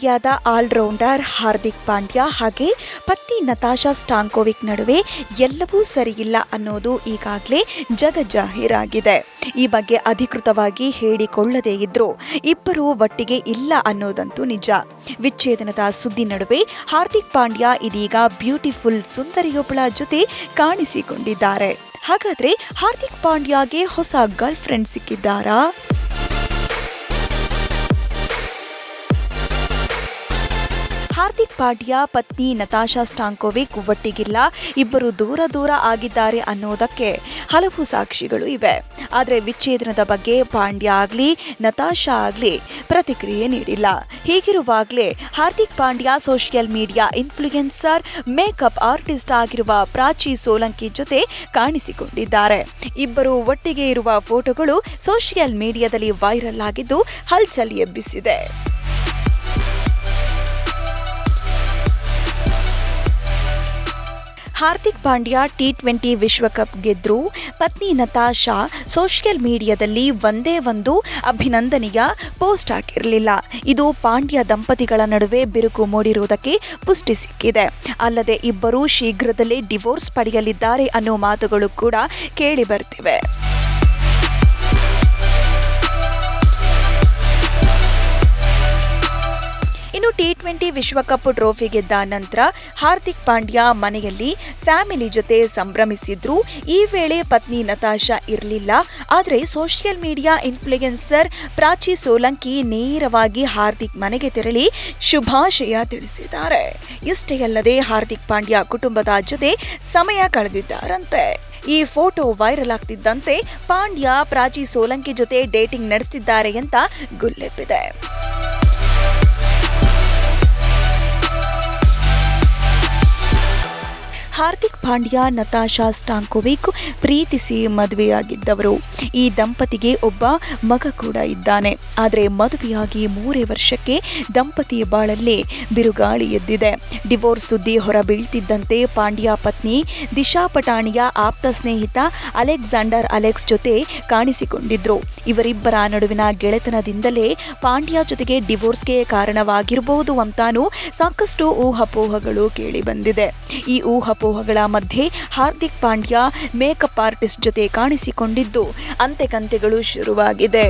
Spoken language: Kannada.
ಇಂಡಿಯಾದ ಆಲ್ರೌಂಡರ್ ಹಾರ್ದಿಕ್ ಪಾಂಡ್ಯ ಹಾಗೆ ಪತ್ನಿ ನತಾಶಾ ಸ್ಟಾಂಕೋವಿಕ್ ನಡುವೆ ಎಲ್ಲವೂ ಸರಿಯಿಲ್ಲ ಅನ್ನೋದು ಈಗಾಗಲೇ ಜಗಜಾಹೀರಾಗಿದೆ. ಈ ಬಗ್ಗೆ ಅಧಿಕೃತವಾಗಿ ಹೇಳಿಕೊಳ್ಳದೇ ಇದ್ರೂ. ಇಬ್ಬರು ಒಟ್ಟಿಗೆ ಇಲ್ಲ ಅನ್ನೋದಂತೂ ನಿಜ. ವಿಚ್ಛೇದನದ ಸುದ್ದಿ ನಡುವೆ ಹಾರ್ದಿಕ್ ಪಾಂಡ್ಯ ಇದೀಗ ಬ್ಯೂಟಿಫುಲ್ ಸುಂದರಿಯೊಬ್ಬಳ ಜೊತೆ ಕಾಣಿಸಿಕೊಂಡಿದ್ದಾರೆ. ಹಾಗಾದ್ರೆ ಹಾರ್ದಿಕ್ ಪಾಂಡ್ಯಾಗೆ ಹೊಸ ಗರ್ಲ್ ಫ್ರೆಂಡ್ ಸಿಕ್ಕಿದ್ದಾರಾ? ಹಾರ್ದಿಕ್ ಪಾಂಡ್ಯ, ಪತ್ನಿ ನತಾಶಾ ಸ್ಟಾಂಕೋವಿಕ್ ಒಟ್ಟಿಗಿಲ್ಲ. ಇಬ್ಬರು ದೂರ ದೂರ ಆಗಿದ್ದಾರೆ ಅನ್ನೋದಕ್ಕೆ ಹಲವು ಸಾಕ್ಷಿಗಳು ಇವೆ. ಆದರೆ ವಿಚ್ಛೇದನದ ಬಗ್ಗೆ ಪಾಂಡ್ಯ ಆಗಲಿ, ನತಾಶಾ ಆಗಲಿ ಪ್ರತಿಕ್ರಿಯೆ ನೀಡಿಲ್ಲ. ಹೀಗಿರುವಾಗಲೇ Hardik Pandya social media influencer, makeup artist ಆಗಿರುವ ಪ್ರಾಚಿ ಸೋಲಂಕಿ ಜೊತೆ ಕಾಣಿಸಿಕೊಂಡಿದ್ದಾರೆ. ಇಬ್ಬರು ಒಟ್ಟಿಗೆ ಇರುವ ಫೋಟೋಗಳು ಸೋಷಿಯಲ್ ಮೀಡಿಯಾದಲ್ಲಿ ವೈರಲ್ ಆಗಿದ್ದು ಹಲ್ಚಲ್ ಎಬ್ಬಿಸಿದೆ. ಹಾರ್ದಿಕ್ ಪಾಂಡ್ಯ ಟಿ ಟ್ವೆಂಟಿ ವಿಶ್ವಕಪ್ ಗೆದ್ರು. ಪತ್ನಿ ನತಾಶಾ ಸೋಷಿಯಲ್ ಮೀಡಿಯಾದಲ್ಲಿ ಒಂದೇ ಒಂದು ಅಭಿನಂದನೆಯ ಪೋಸ್ಟ್ ಹಾಕಿರಲಿಲ್ಲ. ಇದು ಪಾಂಡ್ಯ ದಂಪತಿಗಳ ನಡುವೆ ಬಿರುಕು ಮೂಡಿರುವುದಕ್ಕೆ ಪುಷ್ಟಿ ಸಿಕ್ಕಿದೆ. ಅಲ್ಲದೆ ಇಬ್ಬರೂ ಶೀಘ್ರದಲ್ಲೇ ಡಿವೋರ್ಸ್ ಪಡೆಯಲಿದ್ದಾರೆ ಅನ್ನೋ ಮಾತುಗಳು ಕೂಡ ಕೇಳಿ ಟಿ ಟ್ವೆಂಟಿ ವಿಶ್ವಕಪ್ ಟ್ರೋಫಿ ಗೆದ್ದ ನಂತರ ಹಾರ್ದಿಕ್ ಪಾಂಡ್ಯ ಮನೆಯಲ್ಲಿ ಫ್ಯಾಮಿಲಿ ಜೊತೆ ಸಂಭ್ರಮಿಸಿದ್ರು. ಈ ವೇಳೆ ಪತ್ನಿ ನತಾಶಾ ಇರಲಿಲ್ಲ. ಆದರೆ social media influencer Prachi Solanki ನೇರವಾಗಿ ಹಾರ್ದಿಕ್ ಮನೆಗೆ ತೆರಳಿ ಶುಭಾಶಯ ತಿಳಿಸಿದ್ದಾರೆ. ಇಷ್ಟೇ ಅಲ್ಲದೆ ಹಾರ್ದಿಕ್ ಪಾಂಡ್ಯ ಕುಟುಂಬದ ಜೊತೆ ಸಮಯ ಕಳೆದಿದ್ದಾರಂತೆ. ಈ ಫೋಟೋ ವೈರಲ್ ಆಗ್ತಿದ್ದಂತೆ ಪಾಂಡ್ಯ ಪ್ರಾಚಿ ಸೋಲಂಕಿ ಜೊತೆ ಡೇಟಿಂಗ್ ನಡೆಸಿದ್ದಾರೆ ಅಂತ ಗುಲ್ಲೆಬ್ಬಿದೆ. ಹಾರ್ದಿಕ್ ಪಾಂಡ್ಯ, ನತಾಶಾ ಸ್ಟಾಂಕೋವಿಕ್ ಪ್ರೀತಿಸಿ ಮದುವೆಯಾಗಿದ್ದವರು. ಈ ದಂಪತಿಗೆ ಒಬ್ಬ ಮಗ ಕೂಡ ಇದ್ದಾನೆ. ಆದರೆ ಮದುವೆಯಾಗಿ ಮೂರೇ ವರ್ಷಕ್ಕೆ ದಂಪತಿ ಬಾಳಲ್ಲಿ ಬಿರುಗಾಳಿ ಎದ್ದಿದೆ. ಡಿವೋರ್ಸ್ ಸುದ್ದಿ ಹೊರಬೀಳ್ತಿದ್ದಂತೆ ಪಾಂಡ್ಯ ಪತ್ನಿ ದಿಶಾ ಪಟಾಣಿಯ ಆಪ್ತ ಸ್ನೇಹಿತ ಅಲೆಕ್ಸಾಂಡರ್ ಅಲೆಕ್ಸ್ ಜೊತೆ ಕಾಣಿಸಿಕೊಂಡಿದ್ರು. ಇವರಿಬ್ಬರ ನಡುವಿನ ಗೆಳೆತನದಿಂದಲೇ ಪಾಂಡ್ಯ ಜೊತೆಗೆ ಡಿವೋರ್ಸ್ಗೆ ಕಾರಣವಾಗಿರಬಹುದು ಅಂತಾನೂ ಸಾಕಷ್ಟು ಊಹಾಪೋಹಗಳು ಕೇಳಿಬಂದಿದೆ ಈ ಈ ಊಹಾಪೋಹಗಳ ಮಧ್ಯೆ ಹಾರ್ದಿಕ್ ಪಾಂಡ್ಯ ಮೇಕಪ್ ಆರ್ಟಿಸ್ಟ್ ಜೊತೆ ಕಾಣಿಸಿಕೊಂಡಿದ್ದು ಅಂತೆ ಕಂತೆಗಳು ಶುರುವಾಗಿದೆ.